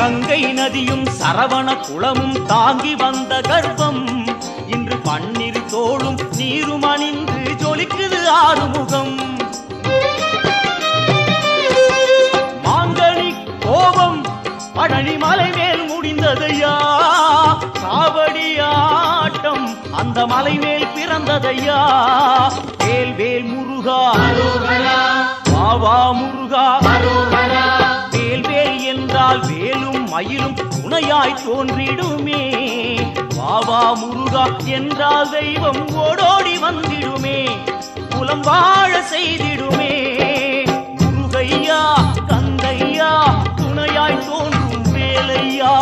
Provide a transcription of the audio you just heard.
கங்கை நதியும் சரவண குளமும் தாங்கி வந்த கர்ப்பம். இன்று பன்னிரு தோளும் நீரும் அணிந்து ஜொலிக்குது ஆறுமுகம். மாங்கனி கோபம் பழனி மலை மேல் முடிந்ததையா? காவடி ஆட்டம் அந்த மலை மேல் பிறந்ததையா? வேல் வேல் முருகா. வாவா முருகா. என்றால் வேலும் மயிலும் துணையாய் தோன்றிடுமே. வாவா முருகா என்றால் தெய்வம் ஓடோடி வந்திடுமே. குலம் வாழ செய்திடுமே. முருகையா கந்தையா துணையாய் தோன்றும் வேலையா.